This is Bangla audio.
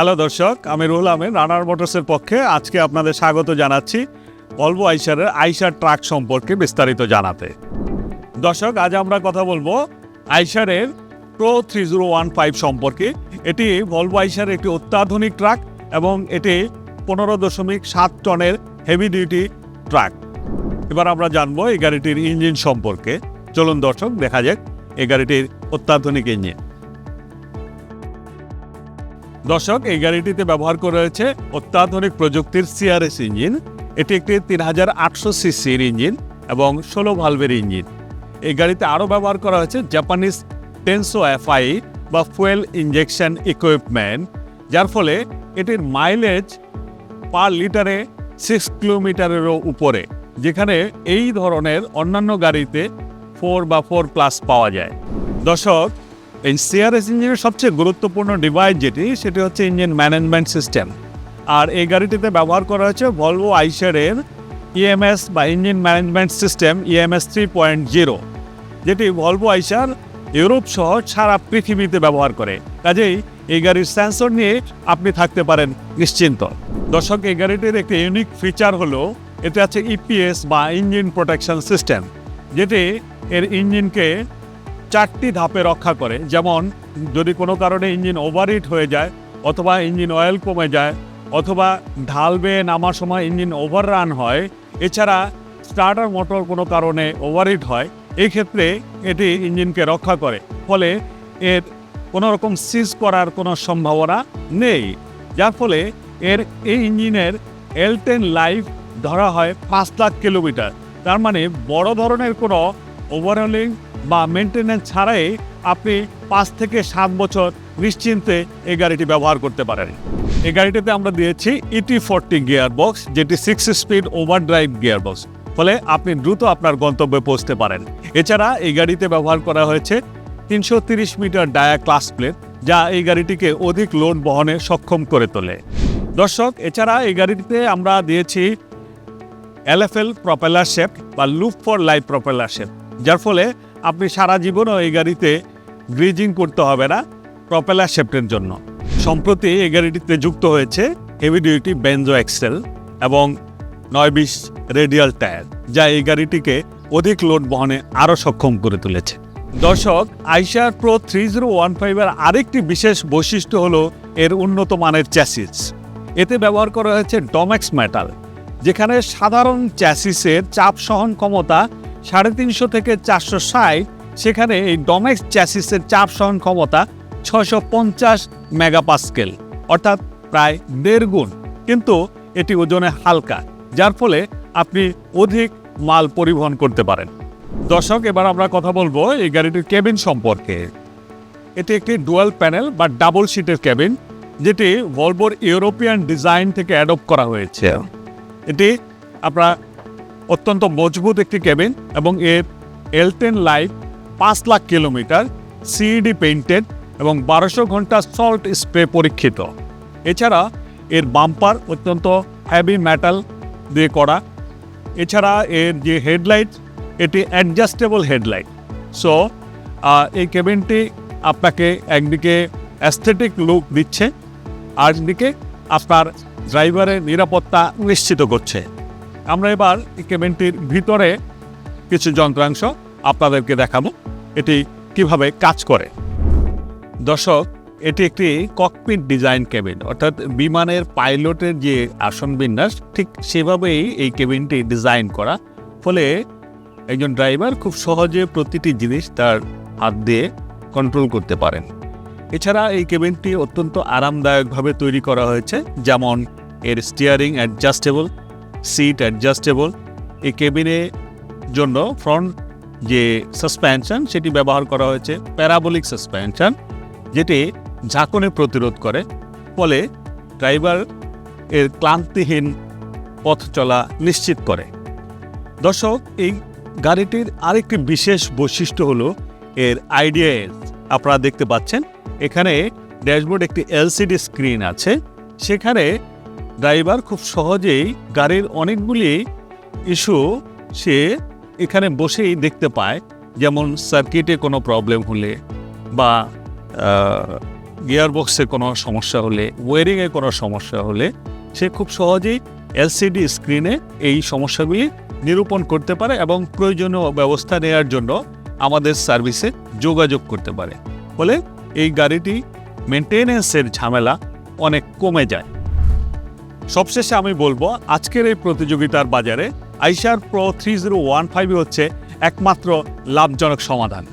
হ্যালো দর্শক, আমি রুহুল আমিন, রানার মোটরসের পক্ষে আজকে আপনাদের স্বাগত জানাচ্ছি ভলভো আইসারের আইসার ট্রাক সম্পর্কে বিস্তারিত জানাতে। দর্শক, আজ আমরা কথা বলব আইসারের Pro three zero one five সম্পর্কে। এটি ভলভো আইসারের একটি অত্যাধুনিক ট্রাক এবং এটি পনেরো দশমিক সাত টনের হেভি ডিউটি ট্রাক এবার আমরা জানব এই গাড়িটির ইঞ্জিন সম্পর্কে। চলুন দর্শক, দেখা যাক এই গাড়িটির অত্যাধুনিক ইঞ্জিন দর্শক, এই গাড়িটিতে ব্যবহার করা হয়েছে অত্যাধুনিক প্রযুক্তির সিআরএস ইঞ্জিন। এটি একটি তিন হাজার আটশো সিসির ইঞ্জিন এবং ষোলো ভালভের ইঞ্জিন। এই গাড়িতে আরও ব্যবহার করা হয়েছে জাপানিজ টেনসো এফআই বা ফুয়েল ইঞ্জেকশন ইকুইপমেন্ট যার ফলে এটির মাইলেজ পার লিটারে সিক্স কিলোমিটারেরও উপরে, যেখানে এই ধরনের অন্যান্য গাড়িতে ফোর বা ফোর প্লাস পাওয়া যায়। দর্শক এই সিআরএস ইঞ্জিনের সবচেয়ে গুরুত্বপূর্ণ ডিভাইস যেটি, সেটি হচ্ছে ইঞ্জিন ম্যানেজমেন্ট সিস্টেম আর এই গাড়িটিতে ব্যবহার করা হয়েছে ভলভো আইসারের ইএমএস বা engine management system EMS three point zero যেটি ভলভো আইসার ইউরোপ সহ সারা পৃথিবীতে ব্যবহার করে। কাজেই এই গাড়ির সেন্সর নিয়ে আপনি থাকতে পারেন নিশ্চিন্ত। দর্শক, এই গাড়িটির একটি ইউনিক ফিচার হলো, এতে আছে ইপিএস বা ইঞ্জিন প্রোটেকশন সিস্টেম যেটি এর ইঞ্জিনকে চারটি ধাপে রক্ষা করে। যেমন, যদি কোনো কারণে ইঞ্জিন ওভারহিট হয়ে যায়, অথবা ইঞ্জিন অয়েল কমে যায়, অথবা ঢাল বেয়ে নামার সময় ইঞ্জিন ওভাররান হয়, এছাড়া স্টার্টার মোটর কোনো কারণে ওভারহিট হয় এই ক্ষেত্রে এটি ইঞ্জিনকে রক্ষা করে। ফলে এর কোনো রকম সিজ করার কোনো সম্ভাবনা নেই। যার ফলে এর এই ইঞ্জিনের এল টেন লাইফ ধরা হয় পাঁচ লাখ কিলোমিটার। তার মানে বড় ধরনের কোনো ওভারহলিং বা মেনটেন্যান্স ছাড়াই আপনি পাঁচ থেকে সাত বছর নিশ্চিন্তে এই গাড়িটি ব্যবহার করতে পারেন। এই গাড়িটিতে আমরা দিয়েছি ইটি ফোরটি গিয়ার বক্স যেটি six speed over drive gear box ফলে আপনি দ্রুত আপনার গন্তব্যে পৌঁছতে পারেন। এছাড়া এই গাড়িতে ব্যবহার করা হয়েছে তিনশো তিরিশ মিটার ডায়া ক্লাস প্লেট, যা এই গাড়িটিকে অধিক লোড বহনে সক্ষম করে তোলে। দর্শক, এছাড়া এই গাড়িটিতে আমরা দিয়েছি এলএফএল প্রপেলার শেপ বা loop for life propeller shape যার ফলে আপনি সারা জীবনও এই গাড়িতে গ্রিজিং করতে হবে না প্রপেলার শেপটের জন্য। সম্প্রতি এই গাড়িটিতে যুক্ত হয়েছে হেভি ডিউটি বেঞ্জো এক্সেল এবং নয় বিশ রেডিয়াল টায়ার যা এই গাড়িটিকে অধিক লোড বহনে আরও সক্ষম করে তুলেছে। দর্শক আইসার প্রো থ্রি জিরো ওয়ান ফাইভের আরেকটি বিশেষ বৈশিষ্ট্য হল এর উন্নত মানের চ্যাসিস এতে ব্যবহার করা হয়েছে ডমেক্স মেটাল যেখানে সাধারণ চ্যাসিসের চাপ সহন ক্ষমতা সাড়ে তিনশো থেকে চারশো ষাট। সেখানে এই ডমেক্স চ্যাসিসের চাপ সহন ক্ষমতা ছশো পঞ্চাশ মেগাপাস্কেল, অর্থাৎ প্রায় দেড় গুণ। কিন্তু এটি ওজনে হালকা, যার ফলে আপনি অধিক মাল পরিবহন করতে পারেন। দর্শক, এবার আমরা কথা বলব এই গাড়িটির কেবিন সম্পর্কে। এটি একটি ডুয়াল প্যানেল বা ডাবল সিটের কেবিন যেটি ভলভোর ইউরোপিয়ান ডিজাইন থেকে অ্যাডপ্ট করা হয়েছে। এটি আপনার অত্যন্ত মজবুত একটি কেবিন এবং এর এলটেন লাইফ পাঁচ লাখ কিলোমিটার সিইডি পেইন্টেড এবং বারোশো ঘণ্টা সল্ট স্প্রে পরীক্ষিত। এছাড়া এর বাম্পার অত্যন্ত হ্যাভি মেটাল দিয়ে করা। এছাড়া এর যে হেডলাইট এটি অ্যাডজাস্টেবল হেডলাইট সো এই কেবিনটি আপনাকে একদিকে অ্যাস্থেটিক লুক দিচ্ছে আর একদিকে আপনার ড্রাইভারের নিরাপত্তা নিশ্চিত করছে। আমরা এবার কেবিনটির ভিতরে কিছু যন্ত্রাংশ আপনাদেরকে দেখাবো, এটি কীভাবে কাজ করে। দর্শক, এটি একটি ককপিট ডিজাইন কেবিন অর্থাৎ বিমানের পাইলটের যে আসন বিন্যাস, ঠিক সেভাবেই এই কেবিনটি ডিজাইন করা। ফলে একজন ড্রাইভার খুব সহজে প্রতিটি জিনিস তার হাত দিয়ে কন্ট্রোল করতে পারেন। এছাড়া এই কেবিনটি অত্যন্ত আরামদায়কভাবে তৈরি করা হয়েছে, যেমন এর স্টিয়ারিং অ্যাডজাস্টেবল সিট অ্যাডজাস্টেবল এই কেবিনে জন্য ফ্রন্ট যে সাসপেনশন সেটি ব্যবহার করা হয়েছে প্যারাবলিক সাসপেনশন যেটি ঝাঁকুনি প্রতিরোধ করে, ফলে ড্রাইভার এর ক্লান্তিহীন পথ চলা নিশ্চিত করে। দর্শক, এই গাড়িটির আরেকটি বিশেষ বৈশিষ্ট্য হলো এর আইডিএস আপনারা দেখতে পাচ্ছেন, এখানে ড্যাশবোর্ড একটি এলসিডি স্ক্রিন আছে, সেখানে ড্রাইভার খুব সহজেই গাড়ির অনেকগুলি ইস্যু সে এখানে বসেই দেখতে পায়। যেমন সার্কিটে কোনো প্রবলেম হলে বা গিয়ার বক্সে কোনো সমস্যা হলে, ওয়ারিংয়ে কোনো সমস্যা হলে সে খুব সহজেই এলসিডি স্ক্রিনে এই সমস্যাগুলি নিরূপণ করতে পারে এবং প্রয়োজনীয় ব্যবস্থা নেওয়ার জন্য আমাদের সার্ভিসে যোগাযোগ করতে পারে। ফলে এই গাড়িটি মেনটেনেন্সের ঝামেলা অনেক কমে যায়। সবশেষে আমি বলব, আজকের এই প্রতিযোগিতার বাজারে Eicher Pro three zero one ফাইভই হচ্ছে একমাত্র লাভজনক সমাধান।